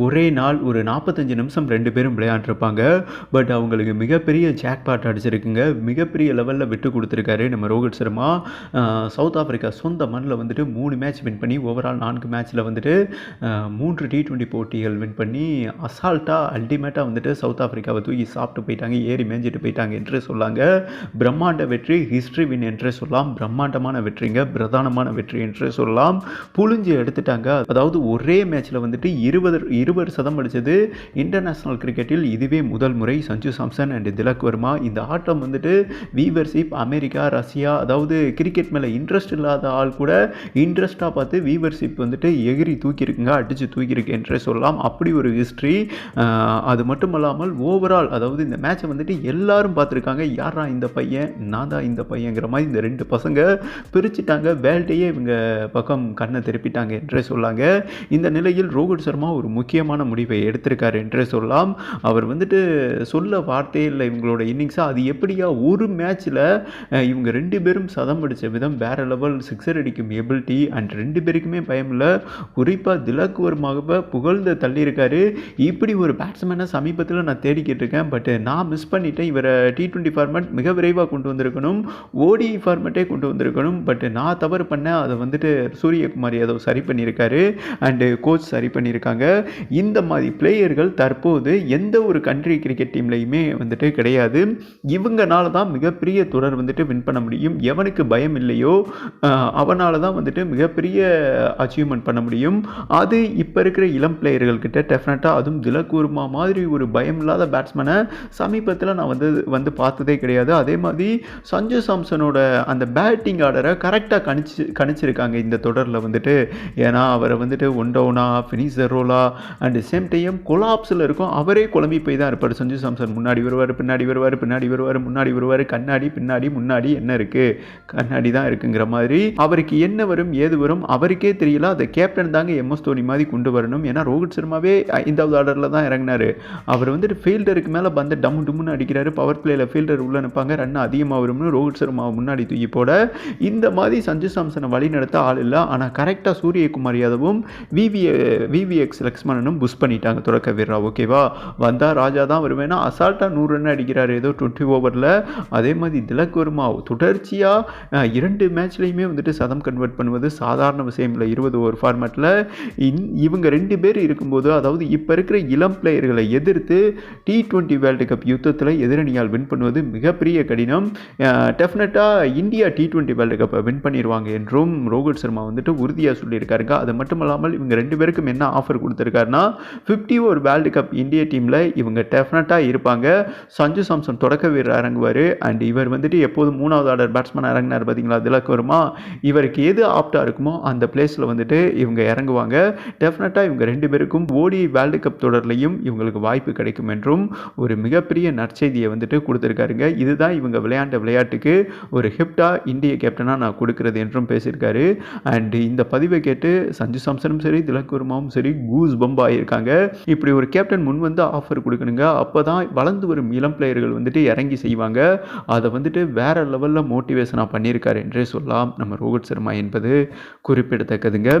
ஒரே நாள் ஒரு நாற்பத்தஞ்சு நிமிஷம் ரெண்டு பேரும் விளையாண்டுருப்பாங்க. பட் அவங்களுக்கு மிகப்பெரிய ஜாக்பாட் அடிச்சிருக்குங்க. மிகப்பெரிய லெவலில் விட்டு கொடுத்துருக்காரு நம்ம ரோஹித் சர்மா. சவுத் ஆஃப்ரிக்கா சொந்த மண்ணில் வந்துட்டு மூணு மேட்ச் வின் பண்ணி ஓவரால் நான்கு மேட்ச்சில் வந்துட்டு மூன்று டி டுவெண்ட்டி போட்டிகள் வின் பண்ணி அசால்ட்டாக அல்டிமேட்டாக வந்துட்டு சவுத் ஆஃப்ரிக்காவை தூக்கி சாப்பிட்டு போயிட்டாங்க ஏறி மேஞ்சிட்டு போயிட்டாங்க என்று சொல்லாங்க. பிரம்மாண்ட வெற்றி ஹிஸ்ட்ரி வின் என்றே சொல்லலாம். பிரம்மாண்டமான வெற்றிங்க பிரதானமான வெற்றி என்று சொல்லலாம். புழிஞ்சு எடுத்துட்டாங்க. அதாவது ஒரே மேட்ச்சில் வந்துட்டு இருபது இருபது சதம் அடித்தது. இன்டர்நேஷ்னல் கிரிக்கெட்டில் இதுவே முதல் முறை சஞ்சு சாம்சன் அண்ட் திலக் வர்மா. இந்த ஆட்டம் வந்துட்டு வீவர்ஷிப் அமெரிக்கா ரஷ்யா அதாவது கிரிக்கெட் மேலே இன்ட்ரெஸ்ட் இல்லாத ஆள் கூட இன்ட்ரெஸ்ட்டாக பார்த்து வீவர்ஷிப் வந்துட்டு எகிரி தூக்கியிருக்குங்க அடித்து தூக்கியிருக்கு என்றே சொல்லலாம். அப்படி ஒரு ஹிஸ்ட்ரி அது மட்டும் இல்லாமல் ஓவரால் அதாவது இந்த மேட்சை வந்துட்டு எல்லாரும் பார்த்துருக்காங்க. யாரா இந்த பையன்? நான் தான் இந்த பையங்கிற மாதிரி இந்த ரெண்டு பசங்க பிரிச்சுட்டாங்க. வேல்ட்டையே இவங்க பக்கம் கண்ணை திருப்பிட்டாங்க என்றே சொல்லாங்க. இந்த நிலையில் ரோஹித் சர்மா ஒரு முக்கிய முக்கியமான முடிவை எடுத்திருக்காரு என்றே சொல்லலாம். அவர் வந்துட்டு சொல்ல வார்த்தையே இல்லை. இவங்களோட இன்னிங்ஸாக அது எப்படியா ஒரு மேட்ச்சில் இவங்க ரெண்டு பேரும் சதம் அடித்த விதம் வேற லெவல் சிக்ஸர் அடிக்கும் எபிலிட்டி அண்ட் ரெண்டு பேருக்குமே பயம் இல்லை. குறிப்பாக திலக் வர்மாவை புகழ்ந்து தள்ளியிருக்காரு. இப்படி ஒரு பேட்ஸ்மேனை சமீபத்தில் நான் தேடிக்கிட்டு இருக்கேன். பட் நான் மிஸ் பண்ணிட்டேன். இவரை டி டுவெண்ட்டி ஃபார்மேட் மிக விரைவாக கொண்டு வந்திருக்கணும். ஓடி ஃபார்மேட்டே கொண்டு வந்திருக்கணும். பட் நான் தவறு பண்ணேன் அதை வந்துட்டு சூரியகுமார் யாதவ் சரி பண்ணியிருக்காரு. அண்டு கோச் சரி பண்ணியிருக்காங்க. இந்த மாதிரி பிளேயர்கள் தற்போது எந்த ஒரு கண்ட்ரி கிரிக்கெட் டீம்லையுமே வந்துட்டு கிடையாது. இவங்கனால தான் மிகப்பெரிய தொடர் வந்துட்டு வின் பண்ண முடியும். எவனுக்கு பயம் இல்லையோ அவனால தான் வந்துட்டு மிகப்பெரிய அச்சீவ்மெண்ட் பண்ண முடியும். அது இப்போ இருக்கிற இளம் பிளேயர்கள்கிட்ட டெஃபினட்டாக அதுவும் திலக்கூர்மா மாதிரி ஒரு பயம் இல்லாத பேட்ஸ்மேனை சமீபத்தில் நான் வந்து வந்து பார்த்ததே கிடையாது. அதே மாதிரி சஞ்சு சாம்சனோட அந்த பேட்டிங் ஆர்டரை கரெக்டாக கணிச்சு கணிச்சிருக்காங்க இந்த தொடரில் வந்துட்டு. ஏன்னா அவரை வந்துட்டு ஒன் டவுனா ஃபினிஷர் ரோலா அண்ட் சேம் டைம் கொலாப்ஸில் இருக்கும். அவரே குழம்பி போய் தான் இருப்பார். சஞ்சு சாம்சன் முன்னாடி வருவார் பின்னாடி வருவார் பின்னாடி வருவார் முன்னாடி வருவார் கண்ணாடி பின்னாடி முன்னாடி என்ன இருக்குது கண்ணாடி தான் இருக்குங்கிற மாதிரி அவருக்கு என்ன வரும் ஏது வரும் அவருக்கே தெரியல. அதை கேப்டன் தாங்க எம்எஸ் தோனி மாதிரி கொண்டு வரணும். ஏன்னா ரோஹித் சர்மாவே ஐந்தாவது ஆர்டரில் தான் இறங்கினார். அவர் வந்துட்டு ஃபீல்டருக்கு மேலே பந்து டம்மு டும்முன்னு அடிக்கிறாரு. பவர் பிளேயில் ஃபீல்டர் உள்ள நிற்பாங்க ரன் அதிகமாக வரும்னு ரோஹித் சர்மாவை முன்னாடி தூக்கி போட. இந்த மாதிரி சஞ்சு சாம்சனை வழி நடத்த ஆள் இல்லை. ஆனால் கரெக்டாக சூரியகுமார் யாதவும் விவிஎ விவிஎக்ஸ் லக்ஷ்மணனும் புஷ் பண்ணிட்டாங்க தொடக்க வீரரா ஓகேவா வந்தால் ராஜா தான் வருவேன்னா அசால்ட்டாக நூறு ரன் அடிக்கிறார். ஏதோ டுவெண்ட்டி ஓவரில் அதே மாதிரி திலக் வர்மா தொடர்ச்சியாக இரண்டு மேட்ச்லேயுமே வந்துட்டு சதம் கன்வெர்ட் பண்ணுவது சாதாரண விஷயம் இல்லை இருபது ஓவர் ஃபார்மேட்டில் இன் இவங்க ரெண்டு பேர் இருக்கும்போது அதாவது இப்போ இருக்கிற இளம் பிளேயர்களை எதிர்த்து டி ட்வெண்ட்டி வேர்ல்டு கப் யுத்தத்தில் எதிரணியால் வின் பண்ணுவது மிகப்பெரிய கடினம். டெஃபினட்டாக இந்தியா டி ட்வெண்ட்டி வேர்ல்டு கப்பை வின் பண்ணிடுவாங்க என்றும் ரோஹித் சர்மா வந்துட்டு உறுதியாக சொல்லியிருக்காருங்க. அது மட்டும் இல்லாமல் இவங்க ரெண்டு பேருக்கும் என்ன ஆஃபர் கொடுத்துருக்காரு? கொடுத்துருக்காருன்னா ஃபிஃப்டி ஓவர் வேர்ல்டு கப் இந்திய டீமில் இவங்க டெஃபினட்டாக இருப்பாங்க. சஞ்சு சாம்சன் தொடக்க வீரர் இறங்குவார். அண்ட் இவர் வந்துட்டு எப்போதும் மூணாவது ஆர்டர் பேட்ஸ்மேன் இறங்கினார் பார்த்தீங்களா திலக் வருமா இவருக்கு எது ஆப்டாக இருக்குமோ அந்த பிளேஸில் வந்துட்டு இவங்க இறங்குவாங்க. டெஃபினட்டாக இவங்க ரெண்டு பேருக்கும் ஓடி வேர்ல்டு கப் தொடர்லையும் இவங்களுக்கு வாய்ப்பு கிடைக்கும் என்றும் ஒரு மிகப்பெரிய நற்செய்தியை வந்துட்டு கொடுத்துருக்காருங்க. இதுதான் இவங்க விளையாண்ட விளையாட்டுக்கு ஒரு ஹிப்டாக இந்திய கேப்டனாக நான் கொடுக்குறது என்றும் பேசியிருக்காரு. அண்ட் இந்த பதிவை கேட்டு சஞ்சு சாம்சனும் சரி திலக் வர்மாவும் சரி கூஸ் பம் ஆகியிருக்காங்க இப்படி ஒரு கேப்டன் முன் வந்து ஆஃபர் கொடுக்கணுங்க. அப்போ தான் வளர்ந்து வரும் இளம் பிளேயர்கள் வந்துட்டு இறங்கி செய்வாங்க. அதை வந்துட்டு வேற லெவலில் மோட்டிவேஷனாக பண்ணியிருக்காரு என்றே சொல்லலாம். நம்ம ரோஹித் சர்மா என்பது குறிப்பிடத்தக்கதுங்க.